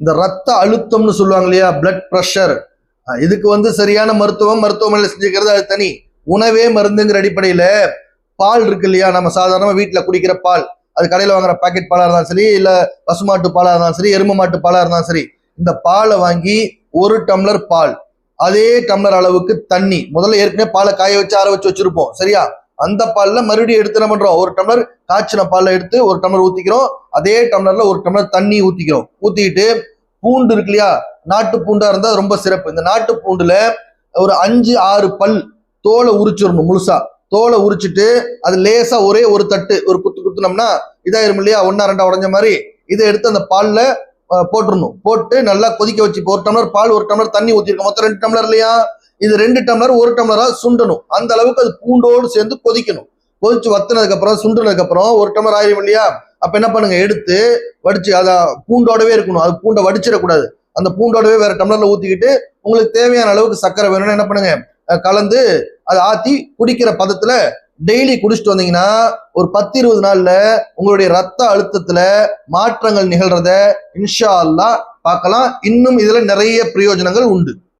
இந்த ரத்த அழுத்தம்னு சொல்லுவாங்க இல்லையா? பிளட் ப்ரெஷர் இதுக்கு வந்து சரியான மருத்துவம் மருத்துவமனையில் செஞ்சுக்கிறது அது தனி. உணவே மருந்துங்கிற அடிப்படையில் பால் இருக்கு இல்லையா? நம்ம சாதாரணமாக வீட்டில் குடிக்கிற பால். அது கடையில் வாங்குற பாக்கெட் பாலாக இருந்தாலும் சரி இல்லை பசுமாட்டு பாலாக இருந்தாலும் சரி எரும மாட்டு பாலாக இருந்தாலும் சரி இந்த பாலை வாங்கி ஒரு டம்ளர் பால் அதே டம்ளர் அளவுக்கு தண்ணி. முதல்ல ஏற்கனவே பாலை காய வச்சு ஆற வச்சு வச்சிருப்போம். சரியா? அந்த பால்ல மறுபடியும் எடுத்து என்ன பண்றோம்? ஒரு டம்ளர் காய்ச்சின பால்ல எடுத்து ஒரு டம்ளர் ஊத்திக்கிறோம். அதே டம்ளர்ல ஒரு டம்ளர் தண்ணி ஊத்திக்கிறோம். ஊத்திக்கிட்டு பூண்டு இருக்கு இல்லையா? நாட்டு பூண்டா இருந்தா ரொம்ப சிறப்பு. இந்த நாட்டு பூண்டுல ஒரு அஞ்சு ஆறு பல் தோலை உரிச்சிடணும் முழுசா. தோலை உரிச்சிட்டு அது லேசா ஒரே ஒரு தட்டு ஒரு குத்து குத்துனோம்னா இதாயிரும் இல்லையா? ஒன்னா ரெண்டா உடஞ்ச மாதிரி இதை எடுத்து அந்த பால்ல போட்டுடணும். போட்டு நல்லா கொதிக்க வச்சு ஒரு டம்ளர் பால் ஒரு டம்ளர் தண்ணி ஊற்றிருக்கோம் மொத்தம் ரெண்டு டம்ளர் இல்லையா? இது ரெண்டு டம்ளர் ஒரு டம்ளராக சுண்டணும். அந்த அளவுக்கு அது பூண்டோடு சேர்ந்து கொதிக்கணும். கொதிச்சு வத்தினதுக்கப்புறம் சுண்டினதுக்கப்புறம் ஒரு டம்ளர் ஆயிரும் இல்லையா? அப்போ என்ன பண்ணுங்க? எடுத்து வடிச்சு அதை பூண்டோடவே இருக்கணும். அது பூண்டை வடிச்சிடக்கூடாது. அந்த பூண்டோடவே வேற டம்ளர்ல ஊற்றிக்கிட்டு உங்களுக்கு தேவையான அளவுக்கு சர்க்கரை வேணும்னா என்ன பண்ணுங்க? கலந்து அதை ஆற்றி குடிக்கிற பதத்துல டெய்லி குடிச்சிட்டு வந்தீங்கன்னா ஒரு பத்து இருபது நாள்ல உங்களுடைய ரத்த அழுத்தத்துல மாற்றங்கள் நிகழ்றத இன்ஷா அல்லா பார்க்கலாம். இன்னும் இதுல நிறைய பிரயோஜனங்கள் உண்டு.